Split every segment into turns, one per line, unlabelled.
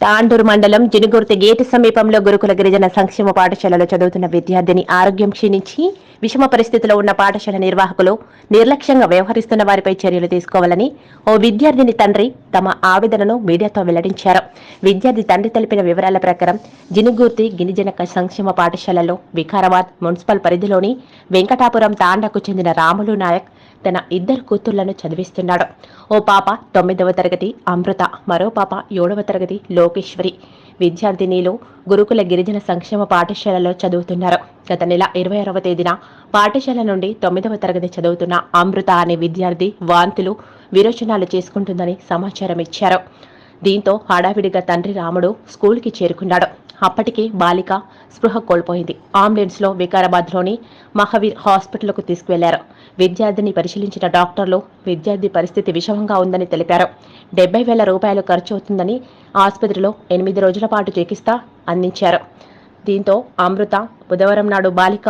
తాండూరు మండలం జినుగుర్తి గేటు సమీపంలో గురుకుల గిరిజన సంక్షేమ పాఠశాలలో చదువుతున్న విద్యార్థిని ఆరోగ్యం క్షీణించి విషమ పరిస్థితిలో ఉన్న పాఠశాల నిర్వాహకులు నిర్లక్ష్యంగా వ్యవహరిస్తున్న వారిపై చర్యలు తీసుకోవాలని ఓ విద్యార్థిని తండ్రి తమ ఆవేదనను మీడియాతో వెల్లడించారు. విద్యార్థి తండ్రి తెలిపిన వివరాల ప్రకారం జినుగుర్తి గిరిజన సంక్షేమ పాఠశాలలో వికారాబాద్ మున్సిపల్ పరిధిలోని వెంకటాపురం తాండకు చెందిన రాములు నాయక్ తన ఇద్దరు కూతుళ్ళను చదివిస్తున్నాడు. ఓ పాప తొమ్మిదవ తరగతి అమృత మరో పాప ఏడవ తరగతి లోకేశ్వరి. విద్యార్థినిలు గురుకుల గిరిజన సంక్షేమ పాఠశాలలో చదువుతున్నారు. గత నెల ఇరవై ఆరవ తేదీన పాఠశాల నుండి తొమ్మిదవ తరగతి చదువుతున్న అమృత అనే విద్యార్థి వాంతులు విరోచనాలు చేసుకుంటుందని సమాచారం ఇచ్చారు. దీంతో హడావిడిగా తండ్రి రాముడు స్కూల్కి చేరుకున్నాడు. అప్పటికే బాలిక స్పృహ కోల్పోయింది. అంబులెన్స్లో వికారాబాద్లోని మహావీర్ హాస్పిటల్కు తీసుకువెళ్ళారు. విద్యార్థిని పరిశీలించిన డాక్టర్లు విద్యార్థి పరిస్థితి విషమంగా ఉందని తెలిపారు. డెబ్బై వేల రూపాయలు ఖర్చు అవుతుందని ఆసుపత్రిలో ఎనిమిది రోజుల పాటు చికిత్స అందించారు. దీంతో అమృత బుధవారం నాడు బాలిక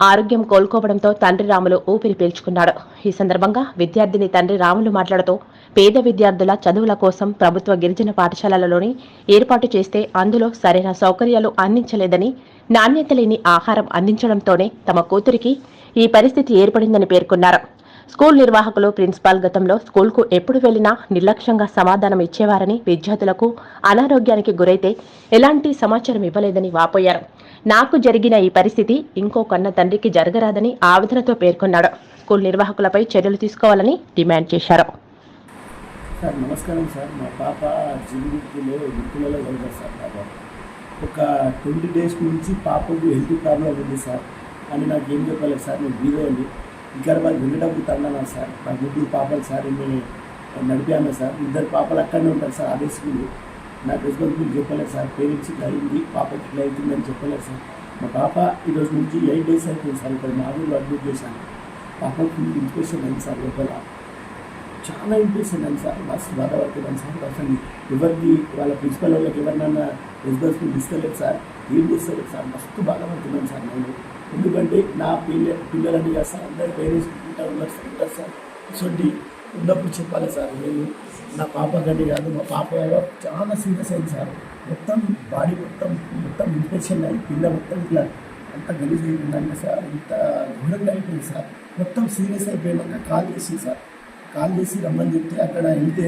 ఆరోగ్యం కోలుకోవడంతో తండ్రి రాములు ఊపిరి పీల్చుకున్నాడు ఈ సందర్భంగా విద్యార్థిని తండ్రి రాములు మాట్లాడుతూ పేద విద్యార్థుల చదువుల కోసం ప్రభుత్వ గిరిజన పాఠశాలలలోని ఏర్పాటు చేస్తే అందులో సరైన సౌకర్యాలు అందించలేదని నాణ్యత లేని ఆహారం అందించడంతోనే తమ కూతురికి ఈ పరిస్థితి ఏర్పడిందని పేర్కొన్నారు. స్కూల్ నిర్వాహకులు ప్రిన్సిపాల్ గతంలో స్కూల్కు ఎప్పుడు వెళ్ళినా నిర్లక్ష్యంగా సమాధానం ఇచ్చేవారని విద్యార్థులకు అనారోగ్యానికి గురైతే ఎలాంటి సమాచారం ఇవ్వలేదని వాపోయారు. నాకు జరిగిన ఈ పరిస్థితి ఇంకో కన్న తండ్రికి జరగరాదని ఆవేదనతో పేర్కొన్నాడు. స్కూల్ నిర్వాహకులపై చర్యలు తీసుకోవాలని డిమాండ్ చేశారు.
సార్ నమస్కారం సార్. మా పాప జిల్లులో గుర్తులలో సార్. పాప ఒక ట్వంటీ డేస్ నుంచి పాపకు హెల్త్ ప్రాబ్లం ఉంది సార్. అని నాకు ఏం చెప్పలేదు సార్ నేను బీదో అండి. వికారాబాద్ వెళ్ళేటప్పుడు తన్నాను సార్ నా ముగ్గురు పాపలు సార్ నేను నడిపాను సార్ ఇద్దరు పాపలు అక్కడనే ఉంటారు సార్ అదే స్కూల్ నాకు రెస్పాన్సిబిలిటీ చెప్పలేదు సార్ పేరెంట్స్ ఇట్లా అయింది పాపకి ఇట్లా అవుతుందని చెప్పలేదు సార్. మా పాప ఈరోజు నుంచి ఎయిట్ డేస్ అయిపోయింది సార్ ఇక్కడ మా ఊళ్ళో అడ్మిట్ చేశాను. పాపకి ఫుల్ ఇన్ఫెక్షన్ అయింది సార్ లోపల. చాలా ఇంప్రెషన్ అయింది సార్ మస్తు బాధపడుతున్నాను సార్ అసలు ఎవరికి వాళ్ళ ప్రిన్సిపల్ వాళ్ళకి ఎవరినైనా రెస్పాన్సిబిలిటీ ఇస్తలేదు సార్ ఏం చేస్తలేదు సార్ మస్తు బాధపడుతున్నాను సార్ నేను. ఎందుకంటే నా పిల్ల పిల్లలని కాదు సార్ అందరి పేరెంట్స్ ఉంటారు సార్ ఉంటారు సార్. ఉన్నప్పుడు చెప్పాలి సార్ నేను నా పాప కంటే కాదు మా పాప చాలా సీరియస్ అయింది సార్. మొత్తం బాడీ మొత్తం మొత్తం ఇన్ఫెక్షన్ అయ్యి పిల్ల మొత్తం ఇట్లా అంత గలీజ్ అయిపోయిందండి సార్ ఇంత ఘోరంగా అయిపోయింది సార్. మొత్తం సీరియస్ అయిపోయినాక కాల్ చేసి సార్ కాల్ చేసి రమ్మని చెప్తే అక్కడ వెళ్తే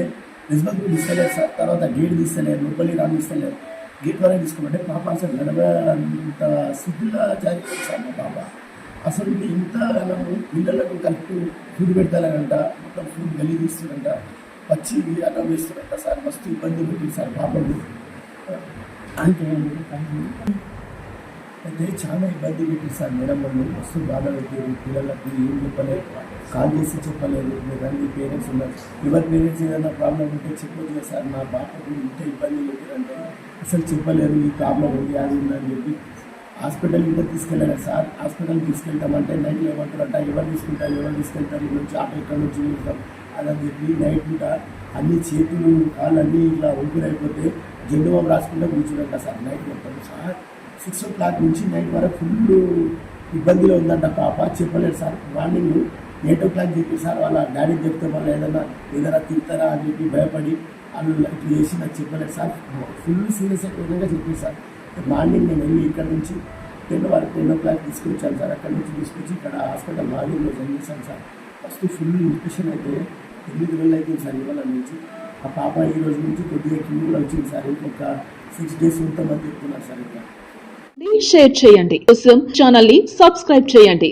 రెస్పాన్సిబిలిటీ ఇస్తలేదు సార్ తర్వాత గేట్ తీస్తలేరు లోపలికి రాని ఇస్తలేరు గేట్ ద్వారా తీసుకోమంటే పాప అసలు నడవంత స్థితిలో జారీ సార్ పాప. అసలు ఇంత పిల్లలకు కరెక్ట్ ఫుడ్ పెడతానంట మొత్తం ఫుడ్ గలీ తీస్తుందంట పచ్చి అన్నం వేస్తుందంట సార్ మస్తు ఇబ్బంది పెట్టింది సార్ పాపకు అంటే అయితే చాలా ఇబ్బంది పెట్టింది సార్ మేడం వాళ్ళు మస్తు బాధ పెట్టారు పిల్లలకి ఏం చెప్పలేదు కాల్ చేసి చెప్పలేదు మీరు అన్ని పేరెంట్స్ ఉన్నారు. ఎవరి పేరెంట్స్ ఏదైనా ప్రాబ్లం ఉంటే చెప్పొచ్చు సార్ నా పాపకు ఇంత ఇబ్బంది పెట్టారంటే అసలు చెప్పలేరు ఈ ప్రాబ్లం ఉంది అది ఉందని చెప్పి హాస్పిటల్ ఇంకా తీసుకెళ్ళాను సార్. హాస్పిటల్ తీసుకెళ్తామంటే నైట్ ఏమంటారంట ఎవరు తీసుకుంటారు ఎవరు తీసుకెళ్తారు ఇక్కడ నుంచి ఆటో ఇక్కడ నుంచి వెళ్తాం అదని చెప్పి నైట్ ఇంకా అన్ని చేతులు కాళ్ళు అన్నీ ఇట్లా ఊపిరైపోతే జెండు బాబు రాసుకుంటే కూర్చున్నాక సార్ నైట్ మొత్తం. సార్ సిక్స్ ఓ క్లాక్ నుంచి నైట్ వరకు ఫుల్ ఇబ్బందిలో ఉందంట పాప చెప్పలేదు sir. Morning eight o'clock చెప్పి సార్ వాళ్ళ డాడీ చెప్తే వాళ్ళు ఏదైనా ఏదైనా తింటారా అని చెప్పి భయపడి వాళ్ళు ఇట్లా చేసి నాకు చెప్పలేదు సార్. ఫుల్ సీరియస్ అయిపోయినాక చెప్పి సార్. మార్నింగ్ నేను వెళ్ళి ఇక్కడ నుంచి టెన్ వరకు టెన్ ఓ క్లాక్ తీసుకొచ్చాను సార్. అక్కడ నుంచి తీసుకొచ్చి ఇక్కడ హాస్పిటల్ మార్నింగ్లో జాయిన్ చేశాను సార్. ఫస్ట్ ఫుల్ ఇన్ఫెక్షన్ అయితే ఎనిమిది రోజులు అయితే సార్ ఇవాళ నుంచి. ఆ పాప ఈ రోజు నుంచి కొద్దిగా కింద వచ్చింది సార్. ఇంకొక సిక్స్ డేస్ ఉంటామని చెప్తున్నారు సార్ ఇంకా
షేర్ చేయండి. కోసం సబ్స్క్రైబ్ చేయండి.